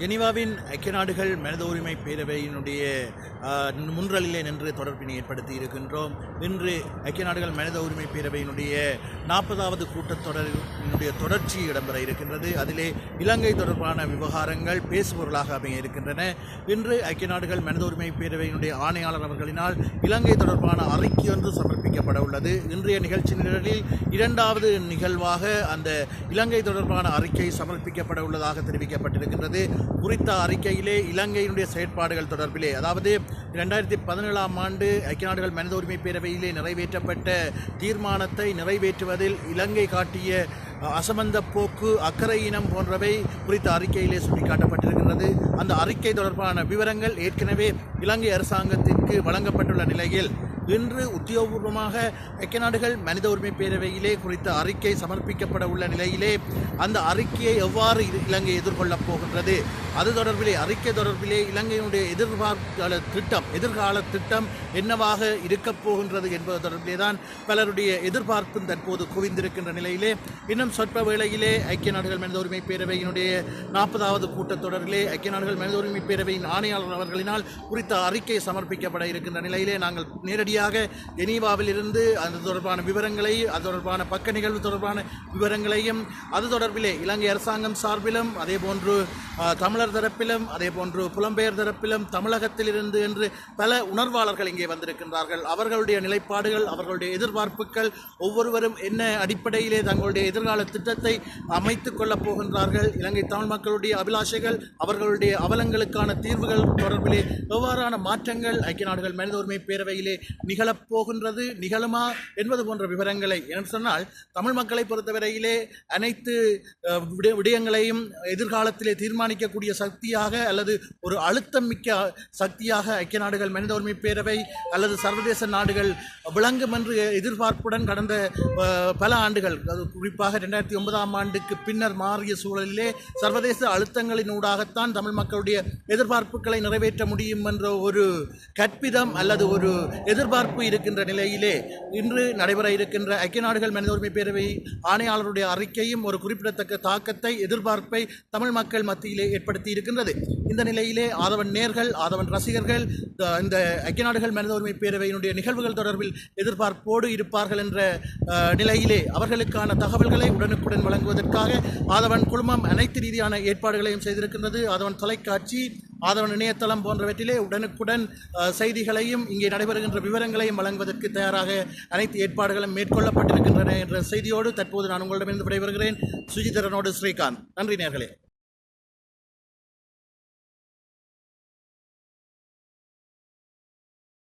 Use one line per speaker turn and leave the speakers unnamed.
ஜெனீவாவின் ஐக்கிய நாடுகள் மனித உரிமை பேரவையினுடைய முன்றலிலே நின்று தொடர்பினை ஏற்படுத்தி இருக்கின்றோம். இன்று ஐக்கிய நாடுகள் மனித உரிமை பேரவையினுடைய நாற்பதாவது கூட்டத்தொடரினுடைய தொடர்ச்சி இடம்பெற இருக்கின்றது. அதிலே இலங்கை தொடர்பான விவகாரங்கள் பேசுபொருளாக அமைய இருக்கின்றன. இன்று ஐக்கிய நாடுகள் மனித உரிமை பேரவையினுடைய ஆணையாளர் அவர்களினால் இலங்கை தொடர்பான அறிக்கை ஒன்று சமர்ப்பிக்கப்பட உள்ளது. இன்றைய நிகழ்ச்சி நிரலில் இரண்டாவது நிகழ்வாக அந்த இலங்கை தொடர்பான அறிக்கை சமர்ப்பிக்கப்பட உள்ளதாக தெரிவிக்கப்பட்டிருக்கின்றது. குறித்த அறிக்கையிலே இலங்கையினுடைய செயற்பாடுகள் தொடர்பிலே அதாவது இரண்டாயிரத்தி பதினேழாம் ஆண்டு ஐக்கிய நாடுகள் மனித உரிமை பேரவையிலே நிறைவேற்றப்பட்ட தீர்மானத்தை நிறைவேற்றுவதில் இலங்கை காட்டிய அசமந்த போக்கு அக்கறை இனம் போன்றவை குறித்த அறிக்கையிலே சுட்டிக்காட்டப்பட்டிருக்கிறது அந்த அறிக்கை தொடர்பான விவரங்கள் ஏற்கனவே இலங்கை அரசாங்கத்திற்கு வழங்கப்பட்டுள்ள நிலையில் இன்று உத்தியோகபூர்வமாக ஐக்கிய நாடுகள் மனித உரிமை பேரவையிலே குறித்த அறிக்கை சமர்ப்பிக்கப்பட உள்ள நிலையிலே அந்த அறிக்கையை எவ்வாறு இலங்கை எதிர்கொள்ளப் போகின்றது? அது தொடர்பிலே அறிக்கை தொடர்பிலே இலங்கையினுடைய எதிர்கால திட்டம் எதிர்கால திட்டம் என்னவாக இருக்கப் போகின்றது என்பது தொடர்பிலே தான் பலருடைய எதிர்பார்ப்பும் தற்போது குவிந்திருக்கின்ற நிலையிலே. இன்னும் சொற்ப வேளையிலே ஐக்கிய நாடுகள் மனித உரிமை பேரவையினுடைய நாற்பதாவது கூட்டத்தொடரிலே ஐக்கிய நாடுகள் மனித உரிமை பேரவையின் ஆணையாளர் அவர்களினால் குறித்த அறிக்கை சமர்ப்பிக்கப்பட இருக்கின்ற நிலையிலே நாங்கள் நேரடியாக ஜெனீவாவில் இருந்து அது தொடர்பான விவரங்களை அது தொடர்பான பக்க நிகழ்வு தொடர்பான விவரங்களையும் அது தொடர்பிலே இலங்கை அரசாங்கம் சார்பிலும் அதே போன்று தமிழர் தமிழர் தரப்பிலும் அதே போன்று புலம்பெயர் தரப்பிலும் தமிழகத்தில் இருந்து என்று பல உணர்வாளர்கள் இங்கே வந்திருக்கின்றார்கள். அவர்களுடைய நிலைப்பாடுகள் அவர்களுடைய எதிர்பார்ப்புகள் ஒவ்வொருவரும் என்ன அடிப்படையிலே தங்களுடைய எதிர்கால திட்டத்தை அமைத்துக் கொள்ளப் போகின்றார்கள். இலங்கை தமிழ் மக்களுடைய அபிலாஷைகள் அவர்களுடைய அவலங்களுக்கான தீர்வுகள் தொடர்பிலே எவ்வாறான மாற்றங்கள் ஐக்கிய நாடுகள் மனித உரிமை பேரவையிலே நிகழப்போகின்றது நிகழுமா என்பது போன்ற விவரங்களை என்று சொன்னால் தமிழ் மக்களை பொறுத்தவரையிலே அனைத்து விடயங்களையும் எதிர்காலத்திலே தீர்மானிக்கக்கூடிய சக்தியாக அல்லது ஒரு அழுத்தம் மிக்க சக்தியாக ஐக்கிய நாடுகள் மனித உரிமை பேரவை அல்லது சர்வதேச நாடுகள் விளங்கும் என்று எதிர்பார்ப்புடன் கடந்த பல ஆண்டுகள் அது குறிப்பாக ரெண்டாயிரத்தி ஒன்பதாம் ஆண்டுக்கு பின்னர் மாறிய சூழலிலே சர்வதேச அழுத்தங்களினூடாகத்தான் தமிழ் மக்களுடைய எதிர்பார்ப்புகளை நிறைவேற்ற முடியும் என்ற ஒரு கற்பிதம் அல்லது ஒரு எதிர்பார்ப்பு இருக்கின்ற நிலையிலே இன்று நடைபெற இருக்கின்ற ஐக்கிய நாடுகள் மனித உரிமை பேரவை ஆணையாளருடைய அறிக்கையும் ஒரு குறிப்பிடத்தக்க தாக்கத்தை எதிர்பார்ப்பை தமிழ் மக்கள் மத்தியிலே ஏற்படுத்தி இருக்கின்றது இந்த நிலையிலே ஆதவன் நேர்கள் ஆதவன் ரசிகர்கள் இந்த- ஐக்கிய நாடுகள் மனித உரிமை பேரவையினுடைய நிகழ்வுகள் தொடர்பில் எதிர்பார்ப்போடு இருப்பார்கள் என்ற நிலையிலே அவர்களுக்கான தகவல்களை உடனுக்குடன் வழங்குவதற்காக ஆதவன் குழுமம் அனைத்து ரீதியான ஏற்பாடுகளையும் செய்திருக்கின்றது. ஆதவன் தொலைக்காட்சி ஆதவன் இணையதளம் போன்றவற்றிலே உடனுக்குடன் செய்திகளையும் இங்கே நடைபெறுகின்ற விவரங்களையும் வழங்குவதற்கு தயாராக அனைத்து ஏற்பாடுகளும் மேற்கொள்ளப்பட்டிருக்கின்றன என்ற செய்தியோடு தற்போது நான் உங்களிடமிருந்து விடைபெறுகிறேன். சுஜிதரனோடு ஸ்ரீகாந்த். நன்றி நேர்களே.